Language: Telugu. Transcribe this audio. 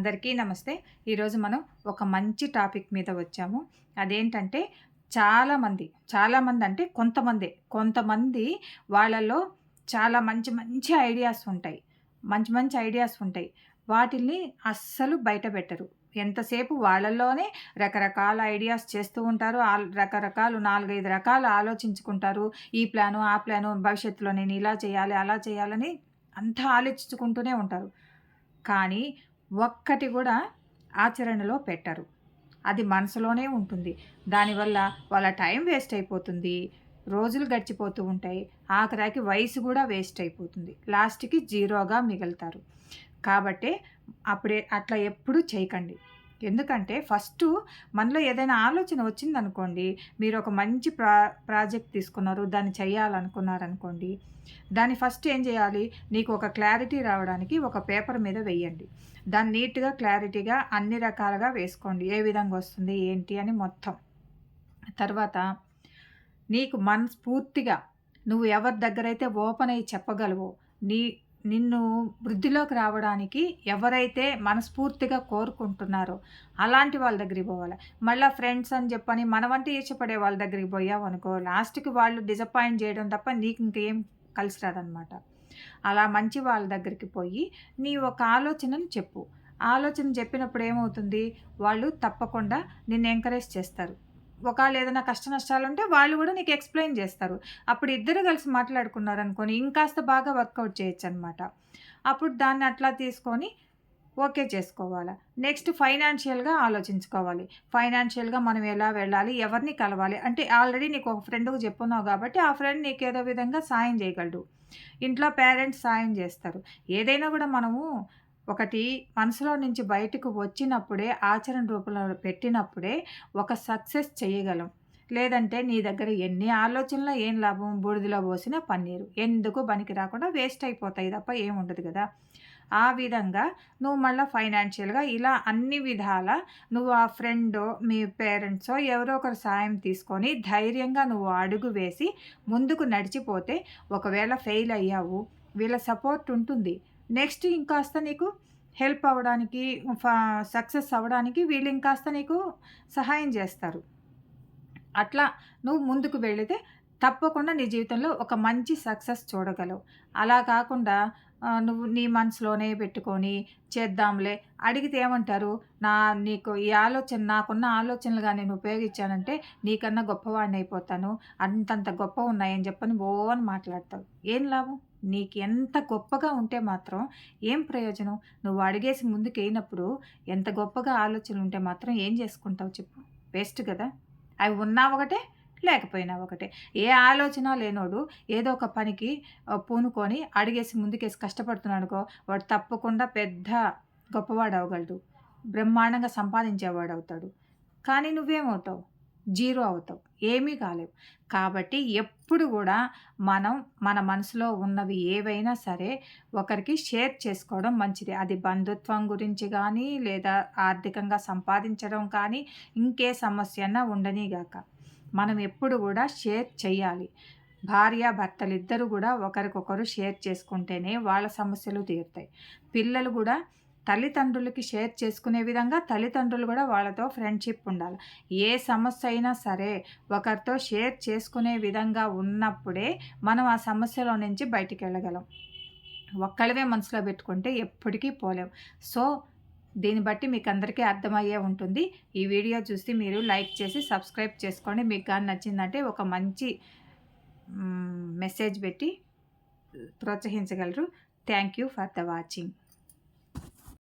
అందరికీ నమస్తే. ఈరోజు మనం ఒక మంచి టాపిక్ మీద వచ్చాము. అదేంటంటే చాలామంది చాలామంది అంటే కొంతమంది కొంతమంది వాళ్ళలో చాలా మంచి మంచి ఐడియాస్ ఉంటాయి. మంచి మంచి ఐడియాస్ ఉంటాయి. వాటిని అస్సలు బయట పెట్టరు. ఎంతసేపు వాళ్ళల్లోనే రకరకాల ఐడియాస్ చేస్తూ ఉంటారు. రకరకాలు నాలుగైదు రకాలు ఆలోచించుకుంటారు. ఈ ప్లాను ఆ ప్లాను భవిష్యత్తులో నేను ఇలా చేయాలి అలా చేయాలని అంతా ఆలోచించుకుంటూనే ఉంటారు. కానీ ఒక్కటి కూడా ఆచరణలో పెట్టరు. అది మనసులోనే ఉంటుంది. దానివల్ల వాళ్ళ టైం వేస్ట్ అయిపోతుంది. రోజులు గడిచిపోతూ ఉంటాయి. ఆఖరాకి వయసు కూడా వేస్ట్ అయిపోతుంది. లాస్ట్కి జీరోగా మిగులుతారు. కాబట్టి అప్పుడే అట్లా ఎప్పుడూ చేయకండి. ఎందుకంటే ఫస్ట్ మనలో ఏదైనా ఆలోచన వచ్చిందనుకోండి మీరు ఒక మంచి ప్రా ప్రాజెక్ట్ తీసుకున్నారు దాన్ని చేయాలనుకున్నారనుకోండి దాన్ని ఫస్ట్ ఏం చేయాలి? నీకు ఒక క్లారిటీ రావడానికి ఒక పేపర్ మీద వేయండి దాన్ని నీట్గా క్లారిటీగా అన్ని రకాలుగా వేసుకోండి. ఏ విధంగా వస్తుంది ఏంటి అని మొత్తం. తర్వాత నీకు మనస్ఫూర్తిగా నువ్వు ఎవరి దగ్గర అయితే ఓపెన్ అయ్యి చెప్పగలవో నీ నిన్ను వృద్ధిలోకి రావడానికి ఎవరైతే మనస్ఫూర్తిగా కోరుకుంటున్నారో అలాంటి వాళ్ళ దగ్గరికి పోవాలి. మళ్ళీ ఫ్రెండ్స్ అని చెప్పని మన వంటి ఇష్టపడే వాళ్ళ దగ్గరికి పోయావు అనుకో లాస్ట్కి వాళ్ళు డిసప్పాయింట్ చేయడం తప్ప నీకు ఇంకేం కలిసి రాదనమాట అలా మంచి వాళ్ళ దగ్గరికి పోయి నీ ఒక ఆలోచనను చెప్పు. ఆలోచన చెప్పినప్పుడు ఏమవుతుంది? వాళ్ళు తప్పకుండా నిన్ను ఎంకరేజ్ చేస్తారు. ఒకవేళ ఏదైనా కష్ట నష్టాలు ఉంటే వాళ్ళు కూడా నీకు ఎక్స్ప్లెయిన్ చేస్తారు. అప్పుడు ఇద్దరు కలిసి మాట్లాడుకున్నారు అనుకొని ఇంకాస్త బాగా వర్కౌట్ చేయొచ్చు అనమాట అప్పుడు దాన్ని అట్లా తీసుకొని ఓకే చేసుకోవాలి. నెక్స్ట్ ఫైనాన్షియల్గా ఆలోచించుకోవాలి. ఫైనాన్షియల్గా మనం ఎలా వెళ్ళాలి ఎవరిని కలవాలి? అంటే ఆల్రెడీ నీకు ఒక ఫ్రెండ్కి చెప్పున్నావు కాబట్టి ఆ ఫ్రెండ్ నీకు ఏదో విధంగా సాయం చేయగలడు. ఇంట్లో పేరెంట్స్ సాయం చేస్తారు. ఏదైనా కూడా మనము ఒకటి మనసులో నుంచి బయటకు వచ్చినప్పుడే ఆచరణ రూపంలో పెట్టినప్పుడే ఒక సక్సెస్ చేయగలం. లేదంటే నీ దగ్గర ఎన్ని ఆలోచనలు ఏం లాభం బూడిదలో పోసిన పన్నీరు. ఎందుకు పనికి రాకుండా వేస్ట్ అయిపోతాయి తప్ప ఏముండదు కదా. ఆ విధంగా నువ్వు మళ్ళీ ఫైనాన్షియల్గా ఇలా అన్ని విధాల నువ్వు ఆ ఫ్రెండో మీ పేరెంట్సో ఎవరో ఒకరు సాయం తీసుకొని ధైర్యంగా నువ్వు అడుగు వేసి ముందుకు నడిచిపోతే ఒకవేళ ఫెయిల్ అయ్యావు వీళ్ళ సపోర్ట్ ఉంటుంది. నెక్స్ట్ ఇంకాస్త నీకు హెల్ప్ అవ్వడానికి సక్సెస్ అవ్వడానికి వీళ్ళు ఇంకాస్త నీకు సహాయం చేస్తారు. అట్లా నువ్వు ముందుకు వెళితే తప్పకుండా నీ జీవితంలో ఒక మంచి సక్సెస్ చూడగలవు. అలా కాకుండా నువ్వు నీ మనసులోనే పెట్టుకొని చేద్దాంలే. అడిగితే ఏమంటారు? నా నీకు ఈ ఆలోచన నాకున్న ఆలోచనలుగా నేను ఉపయోగించానంటే నీకన్నా గొప్పవాడిని అయిపోతాను అంతంత గొప్ప ఉన్నాయని చెప్పని ఓ అని మాట్లాడతావు. ఏం లాభం? నీకు ఎంత గొప్పగా ఉంటే మాత్రం ఏం ప్రయోజనం? నువ్వు అడిగేసి ముందుకు ఎంత గొప్పగా ఆలోచనలు ఉంటే మాత్రం ఏం చేసుకుంటావు చెప్పు. వేస్ట్ కదా. అవి ఉన్నా ఒకటే లేకపోయినా ఒకటే. ఏ ఆలోచన లేనోడు ఏదో ఒక పనికి పూనుకొని అడిగేసి ముందుకేసి కష్టపడుతున్నాడుకో వాడు తప్పకుండా పెద్ద గొప్పవాడు అవ్వగలడు బ్రహ్మాండంగా సంపాదించేవాడు అవుతాడు కానీ నువ్వేమవుతావు? జీరో అవుతావు. ఏమీ కాలేవు. కాబట్టి ఎప్పుడు కూడా మనం మన మనసులో ఉన్నవి ఏవైనా సరే ఒకరికి షేర్ చేసుకోవడం మంచిది. అది బంధుత్వం గురించి కానీ లేదా ఆర్థికంగా సంపాదించడం కానీ ఇంకే సమస్య అన్నా ఉండనీగాక. మనం ఎప్పుడు కూడా షేర్ చేయాలి భార్య భర్తలు ఇద్దరు కూడా ఒకరికొకరు షేర్ చేసుకుంటేనే వాళ్ళ సమస్యలు తీరుతాయి. పిల్లలు కూడా తల్లిదండ్రులకి షేర్ చేసుకునే విధంగా తల్లిదండ్రులు కూడా వాళ్ళతో ఫ్రెండ్షిప్ ఉండాలి. ఏ సమస్య అయినా సరే ఒకరితో షేర్ చేసుకునే విధంగా ఉన్నప్పుడే మనం ఆ సమస్యలో నుంచి బయటికి వెళ్ళగలం. ఒక్కళ్ళవే మనసులో పెట్టుకుంటే ఎప్పటికీ పోలేం. సో దీన్ని బట్టి మీకు అందరికీ అర్థమయ్యే ఉంటుంది. ఈ వీడియో చూసి మీరు లైక్ చేసి సబ్స్క్రైబ్ చేసుకోండి. మీకు కానీ నచ్చిందంటే ఒక మంచి మెసేజ్ పెట్టి ప్రోత్సహించగలరు. Thank you for the watching.